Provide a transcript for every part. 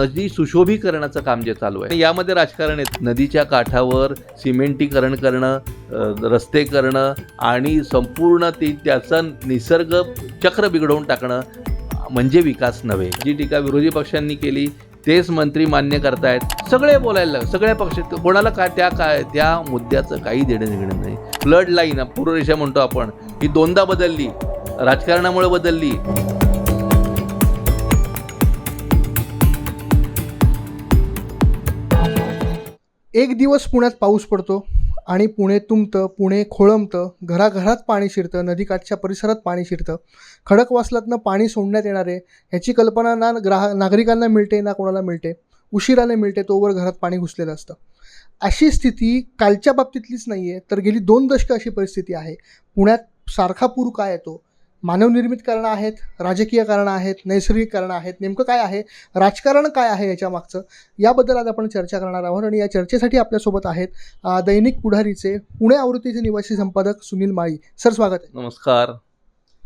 नदी सुशोभीकरणाचं काम जे चालू आहे. यामध्ये राजकारण आहे. नदीच्या काठावर सिमेंटीकरण करणं रस्ते करणं आणि संपूर्ण ती त्याचं निसर्ग चक्र बिघडवून टाकणं म्हणजे विकास नव्हे. जी टीका विरोधी पक्षांनी केली तेच मंत्री मान्य करतायत. सगळे बोलायला लागले. सगळ्या पक्ष कोणाला काय त्या काय त्या मुद्द्याचं काही देणं घेणं नाही. फ्लड लाईन पूर्वरेषा म्हणतो आपण ही दोनदा बदलली. राजकारणामुळे बदलली. एक दिवस पुण्यात पाऊस पडतो आणि पुणे तुंबतं पुणे खोळंबतं घराघरात पाणी शिरतं नदीकाठच्या परिसरात पाणी शिरतं. खडकवासलातनं पाणी सोडण्यात येणार आहे ह्याची कल्पना ना ग्राहक नागरिकांना मिळते ना कोणाला मिळते. उशिराने मिळते तोवर घरात पाणी घुसलेलं असतं. अशी स्थिती कालच्या बाबतीतलीच नाही आहे तर गेली दोन दशकं अशी परिस्थिती आहे. पुण्यात सारखा पूर काय येतो? मानवनिर्मित कारणं आहेत राजकीय कारणं आहेत नैसर्गिक कारणं आहेत नेमकं काय आहे राजकारण काय आहे याच्या मागचं याबद्दल आज आपण चर्चा करणार आहोत आणि या चर्चेसाठी आपल्यासोबत आहेत दैनिक पुढारीचे पुणे आवृत्तीचे निवासी संपादक सुनील माळी. सर स्वागत आहे. नमस्कार.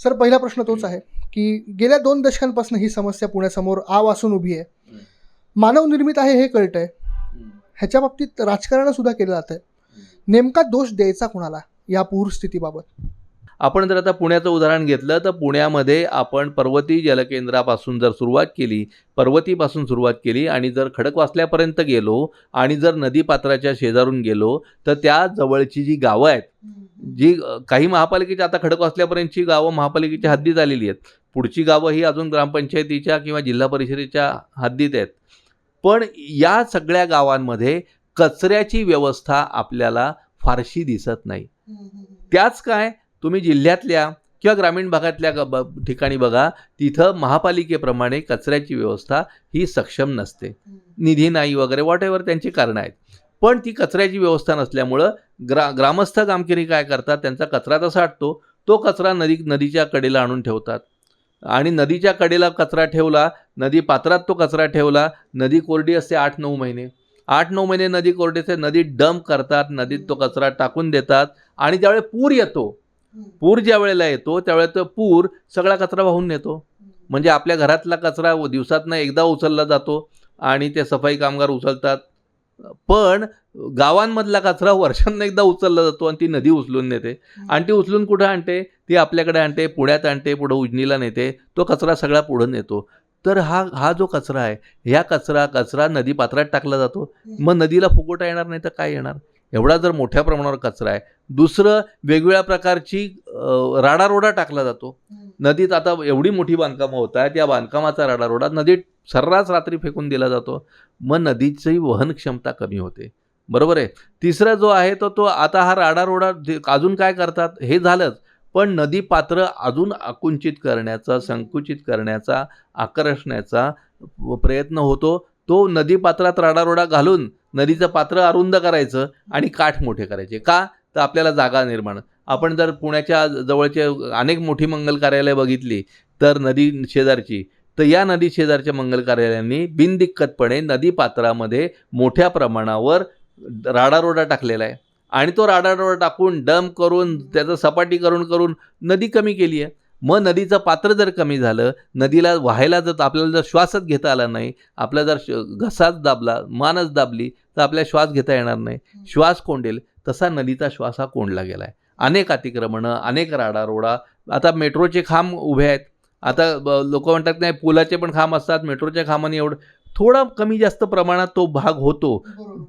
सर पहिला प्रश्न तोच आहे की गेल्या दोन दशकांपासून ही समस्या पुण्यासमोर आ वासून उभी आहे. मानवनिर्मित आहे हे कळतंय. ह्याच्या बाबतीत राजकारण सुद्धा केलं जात आहे नेमका दोष द्यायचा कुणाला या पूर स्थितीबाबत? आपण जर आता पुण्याचं उदाहरण घेतलं तर पुण्यामध्ये आपण पर्वती जलकेंद्रापासून जर सुरुवात केली पर्वतीपासून सुरुवात केली आणि जर खडकवासल्यापर्यंत गेलो आणि जर नदीपात्राच्या शेजारून गेलो तर त्या जवळची जी गावं आहेत जी काही महापालिकेच्या आता खडकवासल्यापर्यंतची गावं महापालिकेच्या हद्दीत आलेली आहेत. पुढची गावं ही अजून ग्रामपंचायतीच्या किंवा जिल्हा परिषदेच्या हद्दीत आहेत. पण या सगळ्या गावांमध्ये कचऱ्याची व्यवस्था आपल्याला फारशी दिसत नाही. त्याच काय तुम्ही जिल्ह्यातल्या किंवा ग्रामीण भागातल्या ब- ठिकाणी बघा तिथं महापालिकेप्रमाणे कचऱ्याची व्यवस्था ही सक्षम नसते. निधी नाही वगैरे वॉट एव्हर त्यांची कारणं आहेत. पण ती कचऱ्याची व्यवस्था नसल्यामुळं ग्रा ग्रामस्थ कामगिरी काय करतात त्यांचा कचरा तर साठतो तो कचरा नदी नदीच्या कडेला आणून ठेवतात. आणि नदीच्या कडेला कचरा ठेवला नदी पात्रात तो कचरा ठेवला नदी कोरडी असते आठ नऊ महिने. आठ नऊ महिने नदी कोरडी असते नदीत डंप करतात नदीत तो कचरा टाकून देतात आणि ज्यावेळी पूर येतो पूर ज्या वेळेला येतो त्यावेळेला तो पूर सगळा कचरा वाहून नेतो. म्हणजे आपल्या घरातला कचरा दिवसातनं एकदा उचलला जातो आणि ते सफाई कामगार उचलतात. पण गावांमधला कचरा वर्षांना एकदा उचलला जातो आणि ती नदी उचलून नेते. आणि ती उचलून कुठं आणते? ती आपल्याकडे आणते पुण्यात आणते पुढं उजनीला नेते. तो कचरा सगळा पुढं नेतो. तर हा हा जो कचरा आहे ह्या कचरा कचरा नदी पात्रात टाकला जातो. मग नदीला फुगोटा येणार नाही तर काय येणार? एवढा जर मोठ्या प्रमाणावर कचरा आहे दुसरं वेगवेगळ्या प्रकारची राडारोडा टाकला जातो. नदीत आता एवढी मोठी बांधकामं होत आहेत या बांधकामाचा राडारोडा नदीत सर्रास रात्री फेकून दिला जातो. मग नदीची वहन क्षमता कमी होते. बरोबर आहे? तिसरा जो आहे तो तो आता हा राडारोडा अजून काय करतात? हे झालंच. पण नदी पात्र अजून आकुंचित करण्याचा संकुचित करण्याचा आकर्षण्याचा प्रयत्न होतो. तो नदीपात्रात राडारोडा घालून नदीचं पात्र अरुंद करायचं आणि काठ मोठे करायचे. का? तर आपल्याला जागा निर्माण. आपण जर पुण्याच्या जवळचे अनेक मोठी मंगल कार्यालय बघितली तर नदी शेजारची तर या नदी शेजारच्या मंगल कार्यालयांनी बिनदिक्कतपणे नदीपात्रामध्ये मोठ्या प्रमाणावर राडारोडा टाकलेला आहे. आणि तो राडारोडा टाकून डम करून त्याचं सपाटी करून करून नदी कमी केली आहे. मग नदीचं पात्र जर कमी झालं नदीला व्हायला जर आपल्याला जर श्वासच घेता आला नाही आपला जर श- घसाच दाबला मानच दाबली तर आपल्याला श्वास घेता येणार नाही. श्वास कोंडेल तसा नदीचा श्वास हा कोंडला गेला आहे अनेक अतिक्रमणं अनेक राडारोडा. आता मेट्रोचे खांब उभे आहेत. आता लोक म्हणतात नाही पुलाचे पण खांब असतात मेट्रोच्या खांबाने एवढं थोडा कमी जास्त प्रमाणात तो भाग होतो.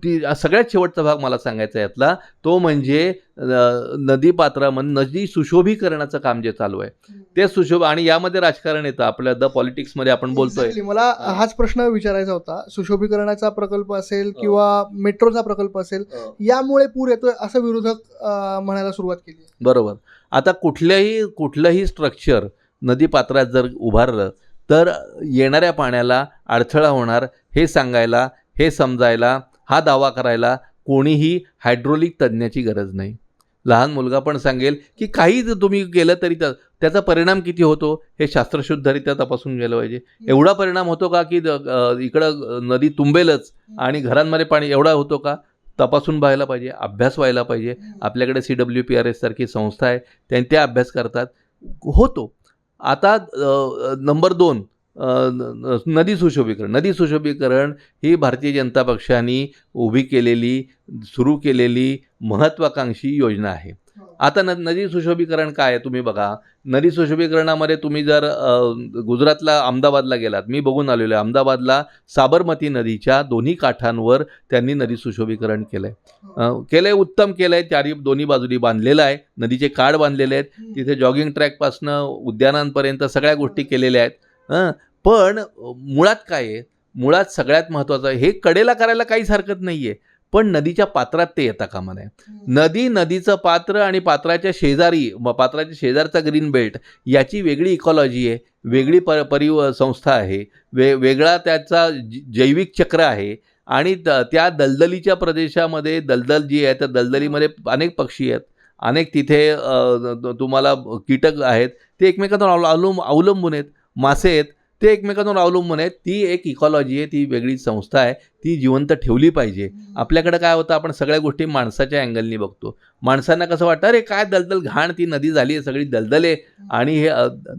ती सगळ्यात शेवटचा भाग मला सांगायचा यातला तो म्हणजे अ, नदी सुशोभीकरणाचं काम जे चालू आहे. ते सुशोभ आणि यामध्ये राजकारण येतं. आपल्या द पॉलिटिक्समध्ये आपण बोलतोय. मला हाच प्रश्न विचारायचा होता. सुशोभीकरणाचा प्रकल्प असेल किंवा मेट्रोचा प्रकल्प असेल यामुळे पूर येतोय असं विरोधक म्हणायला सुरुवात केली. बरोबर. आता कुठल्याही कुठलंही स्ट्रक्चर नदीपात्रात जर उभारलं तर येणाऱ्या पाण्याला अडथळा होणार हे सांगायला हे समजायला हा दावा करायला कोणीही हायड्रोलिक तज्ज्ञाची गरज नाही. लहान मुलगा पण सांगेल की काही जर तुम्ही केलं तरी त्याचा परिणाम किती होतो हे शास्त्रशुद्धरित्या तपासून गेलं पाहिजे. एवढा परिणाम होतो का की द- इकडं नदी तुंबेलच आणि घरांमध्ये पाणी एवढा होतो का? तपासून पाहायला पाहिजे अभ्यास व्हायला पाहिजे. आपल्याकडे C W P R S सारखी संस्था आहे त्यां त्या अभ्यास करतात. होतो. आता नंबर दोन नदी सुशोभीकरण. नदी सुशोभीकरण ही भारतीय जनता पक्षाने उभी केलेली सुरू केलेली महत्त्वाकांक्षी योजना आहे. हो. आता न नदी सुशोभीकरण काय आहे तुम्ही बघा. नदी सुशोभीकरणामध्ये तुम्ही जर गुजरातला अहमदाबादला गेलात मी बघून आलेलो आहे अहमदाबादला साबरमती नदीच्या दोन्ही काठांवर त्यांनी नदी सुशोभीकरण केलं आहे केलं आहे उत्तम केलं आहे चारी दोन्ही बाजूनी बांधलेलं आहे नदीचे काठ बांधलेले आहेत तिथे जॉगिंग ट्रॅकपासनं उद्यानांपर्यंत सगळ्या गोष्टी केलेल्या आहेत. पण मुळात काय आहे? मुळात सगळ्यात महत्त्वाचं आहे हे कडेला करायला काहीच हरकत नाही आहे पण नदीच्या पात्रात ते येता कामा नये नदी नदीचं पात्र आणि पात्राच्या शेजारी पात्राच्या शेजारचा ग्रीन बेल्ट याची वेगळी इकॉलॉजी आहे वेगळी प परि संस्था आहे वे वेगळा त्याचा जैविक चक्र आहे आणि त त्या दलदलीच्या प्रदेशामध्ये दलदल जी आहे त्या दलदलीमध्ये अनेक पक्षी आहेत. अनेक तिथे तुम्हाला कीटक आहेत ते एकमेकांवर अवल अवलंब अवलंबून आहेत. मासे आहेत ते एकमेकांवर अवलंबून आहेत. ती एक इकॉलॉजी आहे ती वेगळी संस्था आहे. ती जिवंत ठेवली पाहिजे. आपल्याकडे काय होतं आपण सगळ्या गोष्टी माणसाच्या अँगलनी बघतो. माणसांना कसं वाटतं अरे काय दलदल घाण ती नदी झाली आहे सगळी दलदल आहे. आणि हे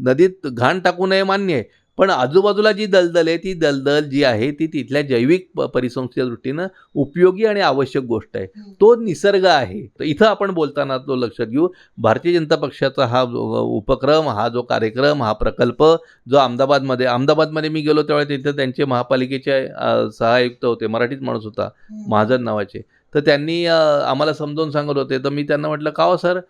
नदीत घाण टाकू नये मान्य आहे. पण आजूबाजूला जी दलदल आहे ती दलदल जी आहे ती तिथल्या जैविक प- परिसंस्थेच्या दृष्टीनं उपयोगी आणि आवश्यक गोष्ट आहे. तो निसर्ग आहे. तर इथं आपण बोलताना तो लक्षात घेऊ. भारतीय जनता पक्षाचा हा जो उपक्रम हा जो कार्यक्रम हा प्रकल्प जो अहमदाबादमध्ये अहमदाबादमध्ये मी गेलो त्यावेळेस तिथं त्यांचे महापालिकेचे सहायुक्त होते मराठीत माणूस होता महाजन नावाचे. तर त्यांनी आम्हाला समजावून सांगत होते. तर मी त्यांना म्हटलं का हो सर?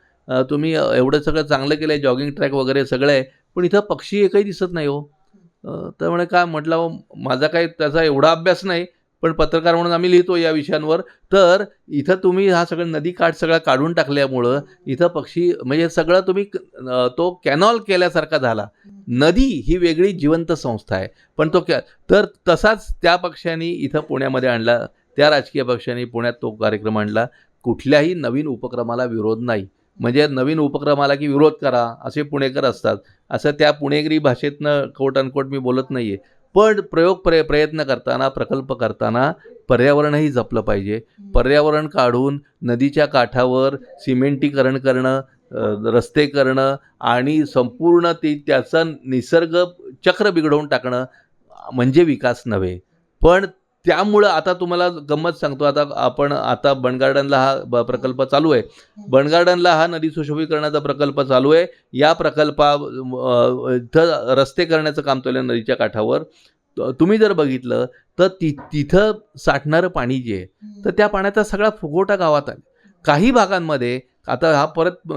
तुम्ही एवढं सगळं चांगलं केलं आहे जॉगिंग ट्रॅक वगैरे सगळं आहे पण इथं पक्षी एकही दिसत नाही हो. तर म्हणे काय म्हटलं "अहो, माझा काही त्याचा एवढा अभ्यास नाही पण पत्रकार म्हणून आम्ही लिहितो या विषयांवर. तर इथं तुम्ही हा सगळं नदी काठ सगळा काढून टाकल्यामुळं इथं पक्षी म्हणजे सगळं तुम्ही क- तो कॅनॉल केल्यासारखा झाला. नदी ही वेगळी जिवंत संस्था आहे. पण तो कॅ तर तसाच त्या पक्षाने इथं पुण्यामध्ये आणला त्या राजकीय पक्षाने पुण्यात तो कार्यक्रम आणला. कुठल्याही नवीन उपक्रमाला विरोध नाही. म्हणजे नवीन उपक्रमाला की विरोध करा असे पुणेकर असतात. असं त्या पुणेगरी भाषेतनं कोट अनकोट मी बोलत नाही आहे पण प्रयोग प्रय प्रयत्न करताना प्रकल्प करताना पर्यावरणही जपलं पाहिजे. पर्यावरण काढून नदीच्या काठावर सिमेंटीकरण करणं रस्ते करणं आणि संपूर्ण ती त्याचं निसर्ग चक्र बिघडवून टाकणं म्हणजे विकास नव्हे. पण त्यामुळं आता तुम्हाला गंमत सांगतो आता आपण आता बनगार्डनला हा ब- प्रकल्प चालू आहे. बनगार्डनला हा नदी सुशोभीकरणाचा प्रकल्प चालू आहे. या प्रकल्पा इथं रस्ते करण्याचं काम चालू आहे नदीच्या काठावर. तुम्ही जर बघितलं तर ति तिथं साठणारं पाणी जे आहे तर त्या पाण्याचा सगळा फुगोटा गावात आहे काही भागांमध्ये आता हा परत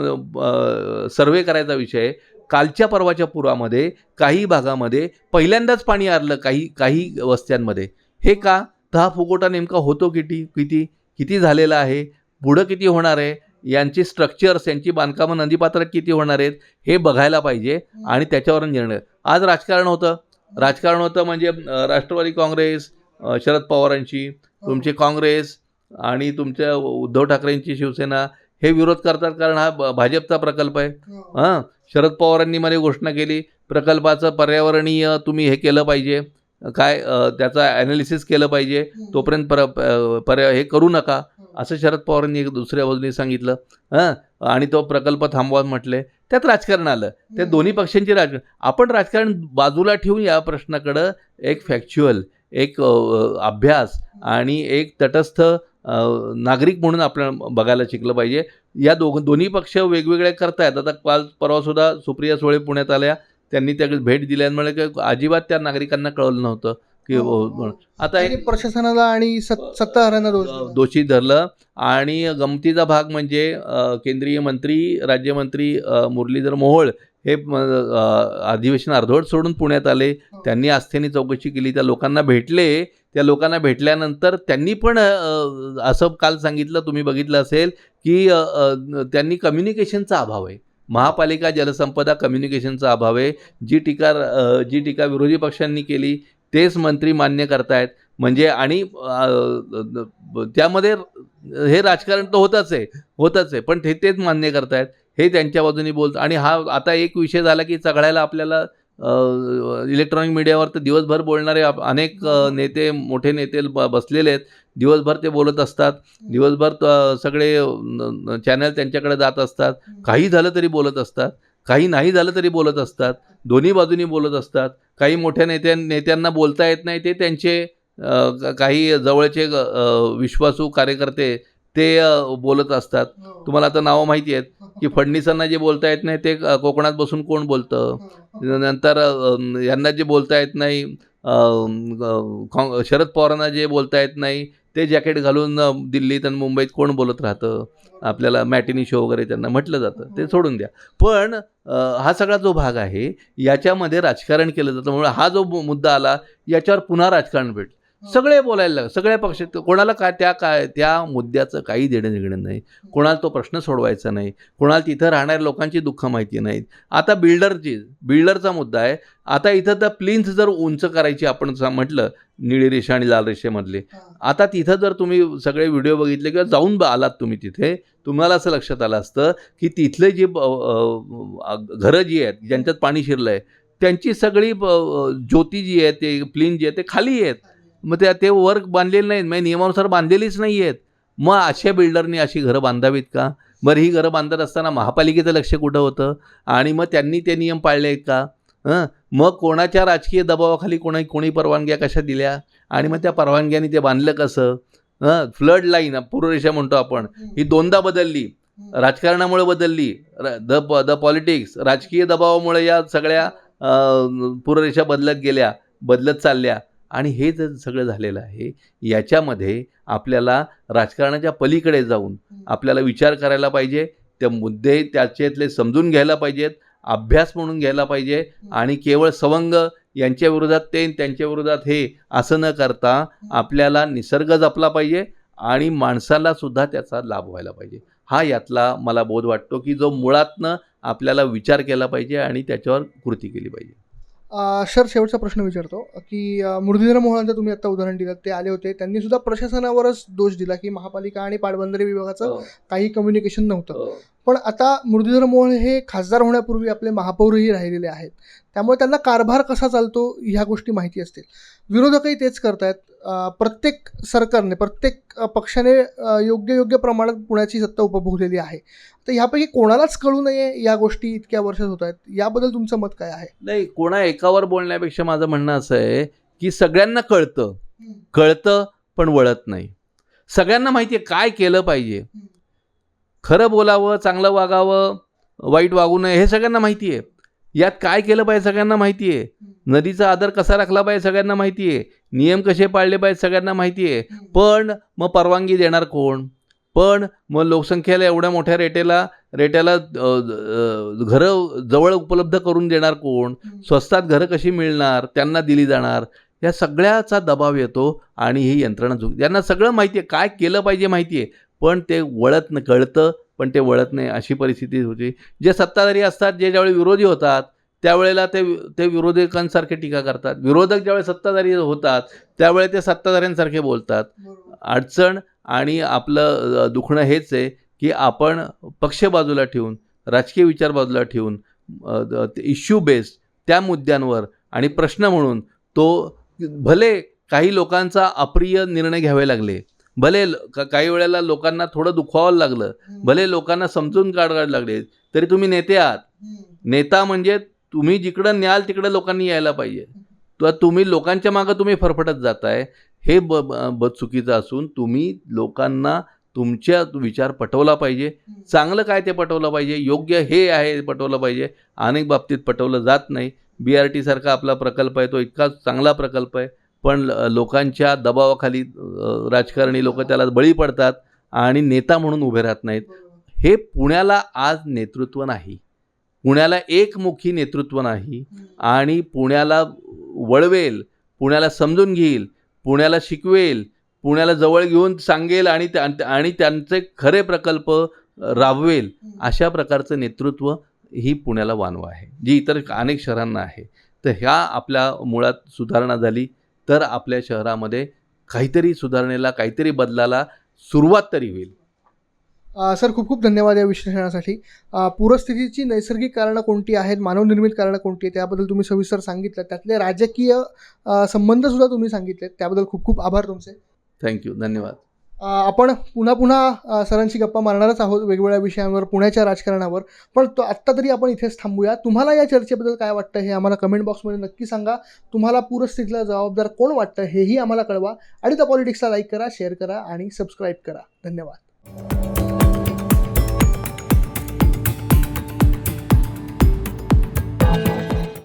सर्वे करायचा विषय कालच्या परवाच्या पुरामध्ये काही भागामध्ये पहिल्यांदाच पाणी आरलं काही काही वस्त्यांमध्ये. हे का? तर हा फुगोटा नेमका होतो किती? किती? किती झालेला आहे? पुढं किती होणार आहे? यांची स्ट्रक्चर्स यांची बांधकामं नदीपात्रात किती होणार आहेत? हे बघायला पाहिजे आणि त्याच्यावर निर्णय. आज राजकारण होतं. राजकारण होतं म्हणजे राष्ट्रवादी काँग्रेस शरद पवारांची तुमची काँग्रेस आणि तुमच्या उद्धव ठाकरेंची शिवसेना हे विरोध करतात कारण हा भाजपचा प्रकल्प आहे. हां. शरद पवारांनी मध्ये घोषणा केली प्रकल्पाचं पर्यावरणीय तुम्ही हे केलं पाहिजे. काय त्याचा ॲनालिसिस केलं पाहिजे. तोपर्यंत पर प- पर्या हे करू नका. असं शरद पवारांनी एक दुसऱ्या बाजूने सांगितलं. हां? आणि तो प्रकल्प थांबवा म्हटले. त्यात राजकारण आलं. त्या दोन्ही पक्षांची राजकारण आपण राजकारण बाजूला ठेवून या प्रश्नाकडं एक फॅक्च्युअल एक अभ्यास आणि एक तटस्थ नागरिक म्हणून आपल्याला बघायला शिकलं पाहिजे. या दोघ दोन्ही पक्ष वेगवेगळे करतायत. आता काल परवासुद्धा सुप्रिया सुळे पुण्यात आल्या. त्यांनी त्याकडे भेट दिल्यामुळे की अजिबात त्या नागरिकांना कळलं नव्हतं की हो, हो, हो. आता प्रशासनाला आणि सत- सत्ताधाऱ्यांना दोष धरलं आणि गमतीचा भाग म्हणजे केंद्रीय मंत्री राज्यमंत्री मुरलीधर मोहोळ हे अधिवेशन अर्धवट सोडून पुण्यात आले. त्यांनी आस्थेने चौकशी केली. त्या लोकांना भेटले. त्या लोकांना भेटल्यानंतर त्यांनी पण असं काल सांगितलं तुम्ही बघितलं असेल की त्यांनी कम्युनिकेशनचा अभाव आहे. महापालिका जलसंपदा कम्युनिकेशनचा अभाव आहे. जी टीका जी टीका विरोधी पक्षांनी केली तेच मंत्री मान्य करतायत. म्हणजे आणि त्यामध्ये हे राजकारण तर होतच आहे होतच आहे. पण ते तेच मान्य करतायत. हे त्यांच्या बाजूने बोलतं आणि हा आता एक विषय झाला की चघळायला आपल्याला इलेक्ट्रॉनिक मीडियावर तर दिवसभर बोलणारे आप- अनेक नेते मोठे नेते ब- बसलेले आहेत. दिवसभर ते बोलत असतात. दिवसभर सगळे चॅनल त्यांच्याकडे जात असतात. काही झालं तरी बोलत असतात. काही नाही झालं तरी बोलत असतात. दोन्ही बाजूनी बोलत असतात. काही मोठ्या नेत्या नेत्यांना बोलता येत नाही. ते त्यांचे काही जवळचे विश्वासू कार्यकर्ते ते बोलत असतात. तुम्हाला आता नावं माहिती आहेत की फडणवीसांना जे बोलता येत नाही ते कोकणात बसून कोण बोलतं? नंतर अ, यांना जे बोलता येत नाही शरद पवारांना जे बोलता येत नाही ते जॅकेट घालून दिल्लीत आणि मुंबईत कोण बोलत राहतं? आपल्याला मॅटिनी शो वगैरे त्यांना म्हटलं जातं. ते सोडून द्या. पण हा सगळा जो भाग आहे याच्यामध्ये राजकारण केलं जातं. म्हणून हा जो मुद्दा आला याच्यावर पुन्हा राजकारण भेट सगळे बोलायला लागले. सगळ्या पक्षात कोणाला काय त्या काय त्या मुद्द्याचं काही देणं निघणं नाही. कोणाला तो प्रश्न सोडवायचा नाही. कोणाला तिथं राहणाऱ्या लोकांची दुःख माहिती नाहीत. आता बिल्डरची बिल्डरचा मुद्दा आहे. आता इथं तर प्लिन्थ जर उंच करायची आपण म्हटलं निळी रेषा आणि लाल रेषेमधले. आता तिथं जर तुम्ही सगळे व्हिडिओ बघितले किंवा जाऊन ब- आलात तुम्ही तिथे तुम्हाला असं लक्षात आलं असतं की तिथले जी घरं जी आहेत ज्यांच्यात पाणी शिरलं आहे त्यांची सगळी ज्योती जी आहे ते प्लिन जी आहे ते खाली आहेत. मग त्या ते वर्क बांधलेले नाहीत. म्हणजे नियमानुसार बांधलेलीच नाही आहेत मग अशा बिल्डरनी अशी घरं बांधावीत का? बरं ही घरं बांधत असताना महापालिकेचं लक्ष कुठं होतं? आणि मग त्यांनी ते नियम पाळले आहेत का? हं? मग कोणाच्या राजकीय दबावाखाली कोणी कोणी परवानग्या कशा दिल्या? आणि मग त्या परवानग्यांनी ते बांधलं कसं? हं? फ्लड लाईन पूर्वरेषा म्हणतो आपण. ही दोनदा बदलली. राजकारणामुळे बदलली. र- द प द पॉलिटिक्स राजकीय दबावामुळे या सगळ्या पूर्वरेषा बदलत गेल्या बदलत चालल्या. आणि हे जर सगळं झालेलं आहे याच्यामध्ये आपल्याला राजकारणाच्या पलीकडे जाऊन आपल्याला विचार करायला पाहिजे ते मुद्दे त्याच्यातले समजून घ्यायला पाहिजेत अभ्यास म्हणून घ्यायला पाहिजे आणि केवळ सवंग यांच्या विरोधात ते त्यांच्या विरोधात हे असं न करता आपल्याला निसर्ग जपला पाहिजे आणि माणसाला सुद्धा त्याचा लाभ व्हायला पाहिजे. हा यातला मला बोध वाटतो की जो मुळातनं आपल्याला विचार केला पाहिजे आणि त्याच्यावर कृती केली पाहिजे. सर शेवटचा प्रश्न विचारतो की मुरलीधर मोहोळांचं तुम्ही आता उदाहरण दिलं ते आले होते. त्यांनी सुद्धा प्रशासनावरच दोष दिला की महापालिका आणि पाटबंधारे विभागाचं काही कम्युनिकेशन नव्हतं. पण आता मुरलीधर मोहोळ हे खासदार होण्यापूर्वी आपले महापौरही राहिलेले आहेत. त्यामुळे त्यांना कारभार कसा चालतो ह्या गोष्टी माहिती असतील. विरोधकही तेच करतायत. अ, प्रत्येक सरकारने प्रत्येक पक्षाने योग्य योग्य प्रमाणात पुण्याची सत्ता उपभोगलेली आहे. तर ह्यापैकी कोणालाच कळू नये या गोष्टी इतक्या वर्षात होत आहेत. याबद्दल तुमचं मत काय आहे? नाही कोणा एकावर बोलण्यापेक्षा माझं म्हणणं असं आहे की सगळ्यांना कळतं. कळतं पण वळत नाही. सगळ्यांना माहिती आहे काय केलं पाहिजे. खरं बोलावं चांगलं वागावं वाईट वागू नये हे सगळ्यांना माहिती आहे. यात काय केलं पाहिजे सगळ्यांना माहिती आहे नदीचा आदर कसा राखला पाहिजे सगळ्यांना माहिती आहे नियम कसे पाळले पाहिजे सगळ्यांना माहिती आहे पण मग परवानगी देणार कोण? पण मग लोकसंख्येला एवढ्या मोठ्या रेटेला रेट्याला घरं जवळ उपलब्ध करून देणार कोण? स्वस्तात घरं कशी मिळणार? त्यांना दिली जाणार? या सगळ्याचा दबाव येतो आणि ही यंत्रणा झुक यांना सगळं माहिती आहे काय केलं पाहिजे माहिती आहे पण ते वळत न कळतं पण ते वळत नाही अशी परिस्थिती होती. जे सत्ताधारी असतात जे ज्यावेळी विरोधी होतात त्यावेळेला ते ते विरोधकांसारखे टीका करतात. विरोधक ज्यावेळी सत्ताधारी होतात त्यावेळी ते सत्ताधाऱ्यांसारखे बोलतात. अडचण आणि आपलं दुखणं हेच आहे की आपण पक्ष बाजूला ठेवून राजकीय विचार बाजूला ठेवून इश्यू बेस्ड त्या मुद्द्यांवर आणि प्रश्न म्हणून तो भले काही लोकांचा अप्रिय निर्णय घ्यावे लागले भले काही वेळेला लोकांना थोडं दुखवावं लागलं भले लोकांना समजून काढायला लागले तरी तुम्ही नेते आहात. नेता म्हणजे तुम्ही जिकडं न्याल तिकडं लोकांनी यायला पाहिजे. तर तुम्ही लोकांच्या मागं तुम्ही फरफटत जाताय. हे ब ब- चुकीचं असून तुम्ही लोकांना तुमच्या विचार पटवला पाहिजे. चांगलं काय ते पटवलं पाहिजे योग्य हे आहे हे पटवलं पाहिजे. अनेक बाबतीत पटवलं जात नाही. बी आर टीसारखा आपला प्रकल्प आहे तो इतका चांगला प्रकल्प आहे. पण लोकांच्या दबावाखाली राजकारणी लोक त्याला बळी पडतात आणि नेता म्हणून उभे राहत नाहीत. हे पुण्याला आज नेतृत्व नाही. पुण्याला एकमुखी नेतृत्व नाही. आणि पुण्याला वळवेल पुण्याला समजून घेईल पुण्याला शिकवेल पुण्याला जवळ घेऊन सांगेल आणि त्या- आणि त्यांचे खरे प्रकल्प राबवेल अशा प्रकारचं नेतृत्व ही पुण्याला वानवा आहे. जी इतर अनेक शहरांना आहे. तर ह्या आपल्या मुळात सुधारणा झाली. तर आपल्या शहरामध्ये काहीतरी सुधारणेला काहीतरी बदलाला सुरुवात तरी होईल. सर खूप खूप धन्यवाद या विश्लेषणासाठी. पूरस्थितीची नैसर्गिक कारणं कोणती आहेत मानवनिर्मित कारणं कोणती आहेत त्याबद्दल तुम्ही सविस्तर सांगितलं. त्यातले राजकीय संबंधसुद्धा तुम्ही सांगितले त्याबद्दल खूप खूप आभार तुमचे. थँक्यू धन्यवाद. आपण पुन्हा पुन्हा सरांशी गप्पा मारणारच आहोत वेगवेगळ्या विषयांवर पुण्याच्या राजकारणावर. पण तो आत्ता तरी आपण इथेच थांबूया. तुम्हाला या चर्चेबद्दल काय वाटतं हे आम्हाला कमेंट बॉक्समध्ये नक्की सांगा. तुम्हाला पूरस्थितीला जबाबदार कोण वाटतं हेही आम्हाला कळवा. आणि त्या पॉलिटिक्सला लाईक करा शेअर करा आणि सबस्क्राईब करा. धन्यवाद.